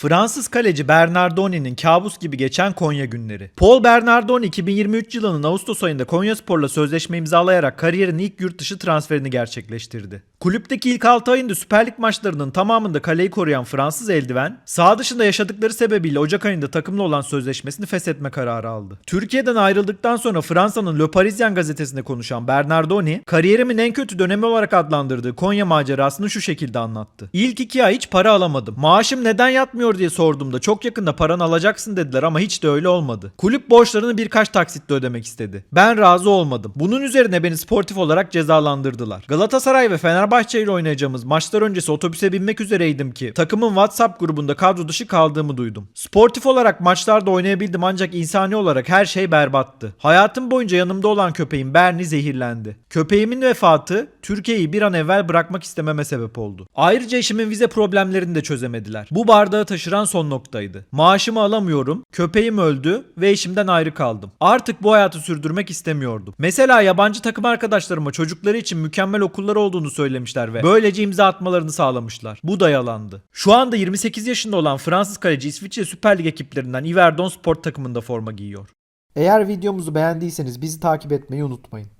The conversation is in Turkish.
Fransız kaleci Bernardoni'nin kabus gibi geçen Konya günleri. Paul Bernardoni 2023 yılının Ağustos ayında Konyaspor'la sözleşme imzalayarak kariyerin ilk yurt dışı transferini gerçekleştirdi. Kulüpteki ilk 6 ayında Süper Lig maçlarının tamamında kaleyi koruyan Fransız eldiven, sağ dışında yaşadıkları sebebiyle Ocak ayında takımla olan sözleşmesini feshetme kararı aldı. Türkiye'den ayrıldıktan sonra Fransa'nın Le Parisien gazetesinde konuşan Bernardoni, kariyerimin en kötü dönemi olarak adlandırdığı Konya macerasını şu şekilde anlattı. İlk iki ay hiç para alamadım. Maaşım neden yatmıyor diye sorduğumda çok yakında paranı alacaksın dediler ama hiç de öyle olmadı. Kulüp borçlarını birkaç taksitle ödemek istedi. Ben razı olmadım. Bunun üzerine beni sportif olarak cezalandırdılar. Galatasaray ve Fenerbahçe ile oynayacağımız maçlar öncesi otobüse binmek üzereydim ki takımın WhatsApp grubunda kadro dışı kaldığımı duydum. Sportif olarak maçlarda oynayabildim ancak insani olarak her şey berbattı. Hayatım boyunca yanımda olan köpeğim Bernie zehirlendi. Köpeğimin vefatı Türkiye'yi bir an evvel bırakmak istememe sebep oldu. Ayrıca eşimin vize problemlerini de çözemediler. Bu bardağı taşıran son noktaydı. Maaşımı alamıyorum, köpeğim öldü ve eşimden ayrı kaldım. Artık bu hayatı sürdürmek istemiyordum. Mesela yabancı takım arkadaşlarıma çocukları için mükemmel okullar olduğunu söylemişler ve böylece imza atmalarını sağlamışlar. Bu da yalandı. Şu anda 28 yaşında olan Fransız kaleci İsviçre Süper Lig ekiplerinden Iverdon Sport takımında forma giyiyor. Eğer videomuzu beğendiyseniz bizi takip etmeyi unutmayın.